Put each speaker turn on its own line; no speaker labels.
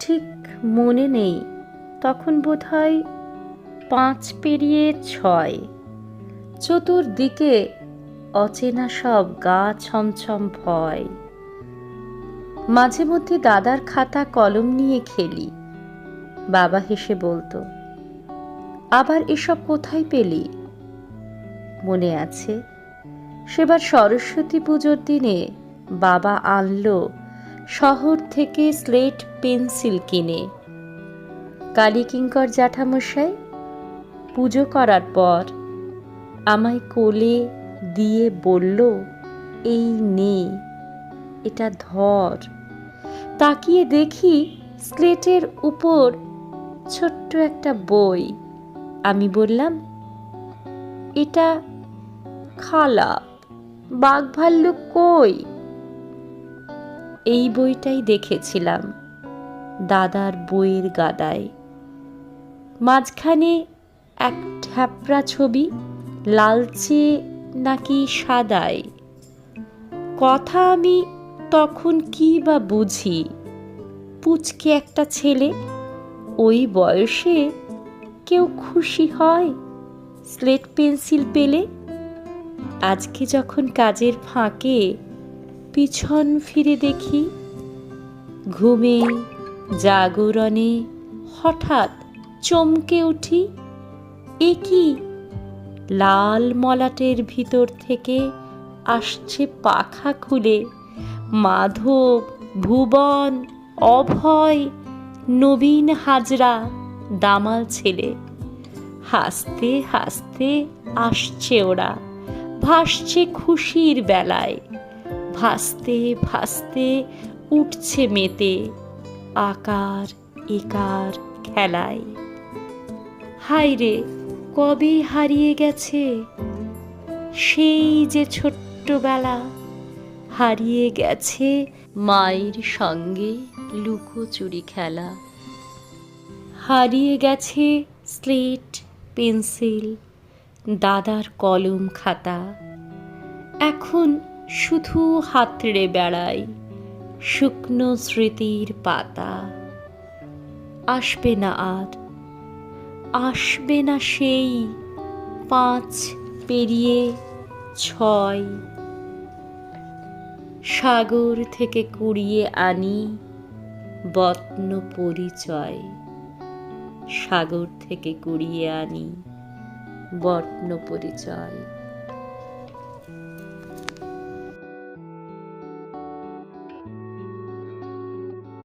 ঠিক মনে নেই। তখন বোধ হয় পাঁচ পেরিয়ে ছয়। চতুর্দিকে অচেনা সব গা ছমছম ভয়। মাঝে মধ্যে দাদার খাতা কলম নিয়ে খেলি। বাবা হেসে বলতো, আবার এসব কোথায় পেলি? মনে আছে, সেবার সরস্বতী পুজোর দিনে বাবা আনলো শহর থেকে স্লেট পেন্সিল কিনে। কালীকিঙ্কর জ্যাঠামশাই, পুজো করার পর আমায় কোলে দিয়ে বলল, এই নে, এটা ধর। তাকিয়ে দেখি স্লেটের উপর ছোট্ট একটা বই। আমি বললাম, এটা খালা, বাঘ ভাল্লুক কই? এই বইটাই দেখেছিলাম, দাদার বইয়ের গাদায়। মাঝখানে এক ঠ্যাপড়া ছবি, লালচে নাকি সাদায়। কথা আমি তখন কি বা বুঝি? পুচকে একটা ছেলে, ওই বয়সে কেউ খুশি হয় স্লেট পেন্সিল পেলে? আজকে যখন কাজের ফাঁকে পিছন ফিরে দেখি, ঘুমে জাগরণে হঠাৎ চমকে উঠি, এ কি? লাল মলাটের ভিতর থেকে আসছে পাখা খুলে, মাধব, ভুবন, অভয়, নবীন হাজরা, দামাল ছেলে। হাসতে হাসতে আসছে ওরা, ভাসছে খুশির বেলায়। ভাসতে ভাসতে উঠছে মেতে আকার একার খেলায়। হায় রে, কবে হারিয়ে গেছে? সেই যে ছোট্টবেলা হারিয়ে গেছে মায়ের সঙ্গে লুকোচুরি খেলা। হারিয়ে গেছে স্লেট, পেন্সিল, দাদার কলম খাতা। এখন শুধু হাতড়ে বেড়াই শুকনো স্মৃতির পাতা। আসবে না আর, আসবে না সেই পাঁচ পেরিয়ে ছয়। সাগর থেকে কুড়িয়ে আনি বত্ন পরিচয়। সাগর থেকে কুড়িয়ে আনি বর্ণ পরিচয়।